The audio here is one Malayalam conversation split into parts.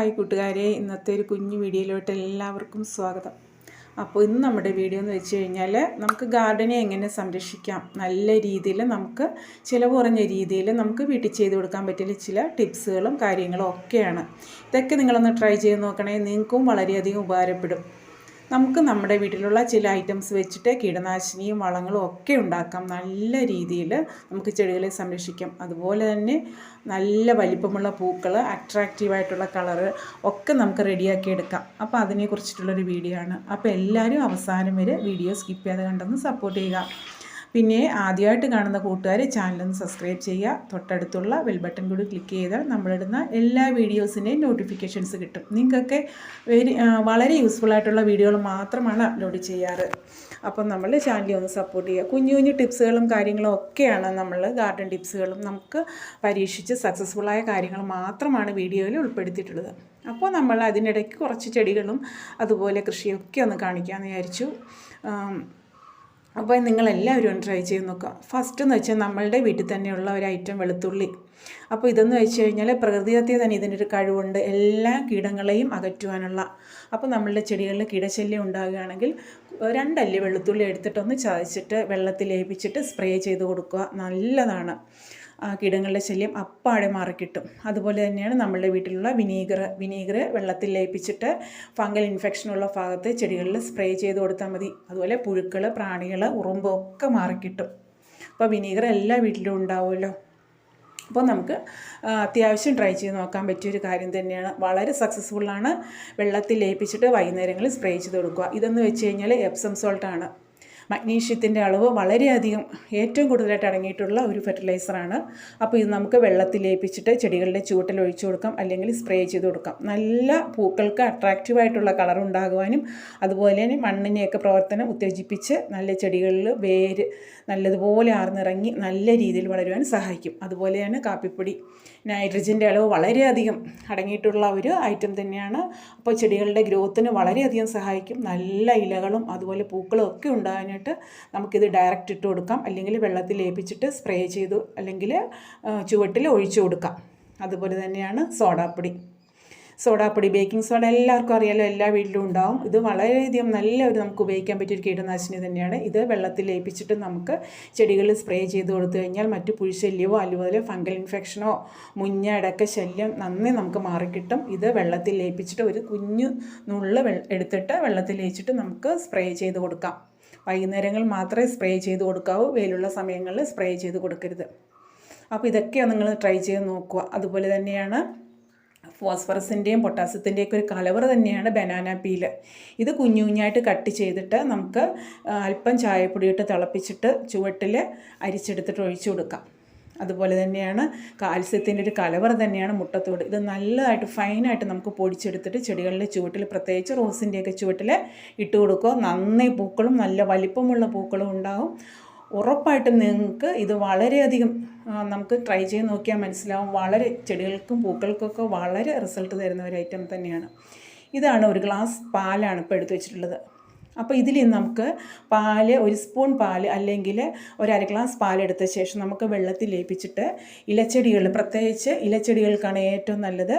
ഹായ് കൂട്ടുകാരെ ഇന്നത്തെ ഒരു കുഞ്ഞു വീഡിയോയിലോട്ട് എല്ലാവർക്കും സ്വാഗതം. അപ്പോൾ ഇന്ന് നമ്മുടെ വീഡിയോ എന്ന് വെച്ച് കഴിഞ്ഞാൽ നമുക്ക് ഗാർഡനെ എങ്ങനെ സംരക്ഷിക്കാം നല്ല രീതിയിൽ നമുക്ക് ചിലവ് കുറഞ്ഞ രീതിയിൽ നമുക്ക് വീട്ടിൽ ചെയ്ത് കൊടുക്കാൻ പറ്റിയ ചില ടിപ്സുകളും കാര്യങ്ങളും ഒക്കെയാണ്. ഇതൊക്കെ നിങ്ങളൊന്ന് ട്രൈ ചെയ്ത് നോക്കണേ നിങ്ങൾക്കും വളരെയധികം ഉപകാരപ്പെടും. നമുക്ക് നമ്മുടെ വീട്ടിലുള്ള ചില ഐറ്റംസ് വെച്ചിട്ട് കീടനാശിനിയും വളങ്ങളും ഒക്കെ ഉണ്ടാക്കാം. നല്ല രീതിയിൽ നമുക്ക് ചെടികളെ സംരക്ഷിക്കാം. അതുപോലെ തന്നെ നല്ല വലിപ്പമുള്ള പൂക്കൾ അട്രാക്റ്റീവായിട്ടുള്ള കളറ് ഒക്കെ നമുക്ക് റെഡിയാക്കി എടുക്കാം. അപ്പോൾ അതിനെക്കുറിച്ചിട്ടുള്ളൊരു വീഡിയോ ആണ്. അപ്പോൾ എല്ലാവരും അവസാനം വരെ വീഡിയോ സ്കിപ്പ് ചെയ്യാതെ കണ്ടൊന്ന് സപ്പോർട്ട് ചെയ്യുക. പിന്നെ ആദ്യമായിട്ട് കാണുന്ന കൂട്ടുകാർ ചാനലൊന്ന് സബ്സ്ക്രൈബ് ചെയ്യുക. തൊട്ടടുത്തുള്ള ബെൽ ബട്ടൺ കൂടി ക്ലിക്ക് ചെയ്താൽ നമ്മളിടുന്ന എല്ലാ വീഡിയോസിന്റെയും നോട്ടിഫിക്കേഷൻസ് കിട്ടും. നിങ്ങൾക്കൊക്കെ വെരി വളരെ യൂസ്ഫുൾ ആയിട്ടുള്ള വീഡിയോകൾ മാത്രമാണ് അപ്ലോഡ് ചെയ്യാറ്. അപ്പം നമ്മൾ ചാനലിൽ ഒന്ന് സപ്പോർട്ട് ചെയ്യുക. കുഞ്ഞു കുഞ്ഞു ടിപ്സുകളും കാര്യങ്ങളും ഒക്കെയാണ് നമ്മൾ ഗാർഡൻ ടിപ്സുകളും നമുക്ക് പരീക്ഷിച്ച് സക്സസ്ഫുള്ളായ കാര്യങ്ങൾ മാത്രമാണ് വീഡിയോയിൽ ഉൾപ്പെടുത്തിയിട്ടുള്ളത്. അപ്പോൾ നമ്മൾ അതിനിടയ്ക്ക് കുറച്ച് ചെടികളും അതുപോലെ കൃഷിയൊക്കെ ഒന്ന് കാണിക്കാമെന്ന് വിചാരിച്ചു. അപ്പോൾ നിങ്ങളെല്ലാവരും ഒന്ന് ട്രൈ ചെയ്ത് നോക്കാം ഫസ്റ്റ് എന്ന് വെച്ചാൽ നമ്മളുടെ വീട്ടിൽ തന്നെയുള്ള ഒരു ഐറ്റം വെളുത്തുള്ളി. അപ്പോൾ ഇതെന്ന് വെച്ച് കഴിഞ്ഞാൽ പ്രകൃതിദത്തെ തന്നെ ഇതിനൊരു കഴിവുണ്ട്. എല്ലാ കീടങ്ങളെയും അകറ്റുവാനുള്ള. അപ്പോൾ നമ്മളുടെ ചെടികളിൽ കീടശല്യം ഉണ്ടാകുകയാണെങ്കിൽ രണ്ടല്ലി വെളുത്തുള്ളി എടുത്തിട്ടൊന്ന് ചതച്ചിട്ട് വെള്ളത്തിൽ ലയിപ്പിച്ചിട്ട് സ്പ്രേ ചെയ്ത് കൊടുക്കുക. നല്ലതാണ്. കീടങ്ങളുടെ ശല്യം അപ്പാടെ മാറിക്കിട്ടും. അതുപോലെ തന്നെയാണ് നമ്മളുടെ വീട്ടിലുള്ള വിനീഗർ വിനീഗർ വെള്ളത്തിൽ ലയിപ്പിച്ചിട്ട് ഫംഗൽ ഇൻഫെക്ഷനുള്ള ഭാഗത്ത് ചെടികളിൽ സ്പ്രേ ചെയ്ത് കൊടുത്താൽ മതി. അതുപോലെ പുഴുക്കൾ പ്രാണികൾ ഉറുമ്പ് ഒക്കെ മാറിക്കിട്ടും. അപ്പോൾ വിനീഗർ എല്ലാ വീട്ടിലും ഉണ്ടാവുമല്ലോ. അപ്പോൾ നമുക്ക് അത്യാവശ്യം ട്രൈ ചെയ്ത് നോക്കാൻ പറ്റിയൊരു കാര്യം തന്നെയാണ്. വളരെ സക്സസ്ഫുള്ളാണ് വെള്ളത്തിൽ ലയിപ്പിച്ചിട്ട് വൈകുന്നേരങ്ങളിൽ സ്പ്രേ ചെയ്ത് കൊടുക്കുക. ഇതെന്ന് വെച്ച് കഴിഞ്ഞാൽ എപ്സം സോൾട്ടാണ്. മഗ്നീഷ്യത്തിന്റെ അളവ് വളരെയധികം ഏറ്റവും കൂടുതലായിട്ട് അടങ്ങിയിട്ടുള്ള ഒരു ഫെർട്ടിലൈസറാണ്. അപ്പോൾ ഇത് നമുക്ക് വെള്ളത്തിൽ ലയിപ്പിച്ചിട്ട് ചെടികളുടെ ചുവട്ടിൽ ഒഴിച്ചു കൊടുക്കാം അല്ലെങ്കിൽ സ്പ്രേ ചെയ്ത് കൊടുക്കാം. നല്ല പൂക്കൾക്ക് അട്രാക്റ്റീവായിട്ടുള്ള കളർ ഉണ്ടാകുവാനും അതുപോലെ തന്നെ മണ്ണിനെയൊക്കെ പ്രവർത്തനം ഉത്തേജിപ്പിച്ച് നല്ല ചെടികളിൽ വേര് നല്ലതുപോലെ ആർന്നിറങ്ങി നല്ല രീതിയിൽ വളരുവാൻ സഹായിക്കും. അതുപോലെ തന്നെ കാപ്പിപ്പൊടി നൈട്രജന്റെ അളവ് വളരെയധികം അടങ്ങിയിട്ടുള്ള ഒരു ഐറ്റം തന്നെയാണ്. അപ്പോൾ ചെടികളുടെ ഗ്രോത്തിന് വളരെയധികം സഹായിക്കും. നല്ല ഇലകളും അതുപോലെ പൂക്കളും ഒക്കെ ഉണ്ടാകാനായിട്ട് ആയിട്ട് നമുക്കിത് ഡയറക്റ്റ് ഇട്ട് കൊടുക്കാം. അല്ലെങ്കിൽ വെള്ളത്തിൽ ഏൽപ്പിച്ചിട്ട് സ്പ്രേ ചെയ്തു. അല്ലെങ്കിൽ ചുവട്ടിൽ ഒഴിച്ചു കൊടുക്കാം. അതുപോലെ തന്നെയാണ് സോഡാപ്പൊടി. സോഡാപ്പൊടി ബേക്കിംഗ് സോഡ എല്ലാവർക്കും അറിയാലോ എല്ലാ വീട്ടിലും ഉണ്ടാവും. ഇത് വളരെയധികം നല്ല ഒരു നമുക്ക് ഉപയോഗിക്കാൻ പറ്റിയ ഒരു കീടനാശിനി തന്നെയാണ്. ഇത് വെള്ളത്തിൽ ലയിപ്പിച്ചിട്ട് നമുക്ക് ചെടികളിൽ സ്പ്രേ ചെയ്ത് കൊടുത്തു കഴിഞ്ഞാൽ മറ്റു പുഴുശല്യമോ അതുപോലെ ഫംഗൽ ഇൻഫെക്ഷനോ മുഞ്ഞ അടക്ക ശല്യം നന്നേ നമുക്ക് മാറിക്കിട്ടും. ഇത് വെള്ളത്തിൽ ലയിപ്പിച്ചിട്ട് ഒരു കുഞ്ഞു നുള്ള എടുത്തിട്ട് വെള്ളത്തിൽ ലയിച്ചിട്ട് നമുക്ക് സ്പ്രേ ചെയ്ത് കൊടുക്കാം. വൈകുന്നേരങ്ങൾ മാത്രമേ സ്പ്രേ ചെയ്ത് കൊടുക്കാവൂ വെയിലുള്ള സമയങ്ങളിൽ സ്പ്രേ ചെയ്ത് കൊടുക്കരുത്. അപ്പോൾ ഇതൊക്കെയാണ് നിങ്ങൾ ട്രൈ ചെയ്ത് നോക്കുക. അതുപോലെ തന്നെയാണ് ഫോസ്ഫറസിന്റെയും പൊട്ടാസ്യത്തിന്റെയൊക്കെ ഒരു കലവറ തന്നെയാണ് ബനാന പീൽ. ഇത് കുഞ്ഞു കുഞ്ഞായിട്ട് കട്ട് ചെയ്തിട്ട് നമുക്ക് അല്പം ചായപ്പൊടി ഇട്ട് തിളപ്പിച്ചിട്ട് ചുവട്ടിൽ അരിച്ചെടുത്തിട്ട് ഒഴിച്ചു കൊടുക്കാം. അതുപോലെ തന്നെയാണ് കാൽസ്യത്തിന്റെ ഒരു കലവറ തന്നെയാണ് മുട്ടത്തോട്. ഇത് നല്ലതായിട്ട് ഫൈനായിട്ട് നമുക്ക് പൊടിച്ചെടുത്തിട്ട് ചെടികളിലെ ചുവട്ടിൽ പ്രത്യേകിച്ച് റോസിന്റെയൊക്കെ ചുവട്ടിൽ ഇട്ട് കൊടുക്കുക. നന്നായി പൂക്കളും നല്ല വലിപ്പമുള്ള പൂക്കളും ഉണ്ടാകും ഉറപ്പായിട്ടും നിങ്ങൾക്ക് ഇത് വളരെയധികം നമുക്ക് ട്രൈ ചെയ്ത് നോക്കിയാൽ മനസ്സിലാവും. വളരെ ചെടികൾക്കും പൂക്കൾക്കൊക്കെ വളരെ റിസൾട്ട് തരുന്ന ഒരു ഐറ്റം തന്നെയാണ്. ഇതാണ് ഒരു ഗ്ലാസ് പാലാണ് ഇപ്പോൾ എടുത്തു വെച്ചിട്ടുള്ളത്. അപ്പോൾ ഇതിൽ നമുക്ക് പാൽ ഒരു സ്പൂൺ പാൽ അല്ലെങ്കിൽ ഒരു അര ഗ്ലാസ് പാലെടുത്ത ശേഷം നമുക്ക് വെള്ളത്തിൽ ലയിപ്പിച്ചിട്ട് ഇലച്ചെടികൾ പ്രത്യേകിച്ച് ഇലച്ചെടികൾക്കാണ് ഏറ്റവും നല്ലത്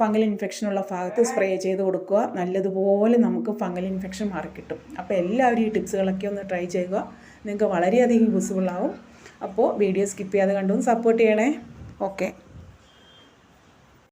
ഫംഗൽ ഇൻഫെക്ഷനുള്ള ഭാഗത്ത് സ്പ്രേ ചെയ്ത് കൊടുക്കുക. നല്ലതുപോലെ നമുക്ക് ഫംഗൽ ഇൻഫെക്ഷൻ മാറിക്കിട്ടും അപ്പോൾ എല്ലാവരും ഈ ടിപ്സുകളൊക്കെ ഒന്ന് ട്രൈ ചെയ്യുക. നിങ്ങൾക്ക് വളരെയധികം യൂസ്ഫുൾ ആവും. അപ്പോൾ വീഡിയോ സ്കിപ്പ് ചെയ്യാതെ കണ്ടു സപ്പോർട്ട് ചെയ്യണേ. ഓക്കെ.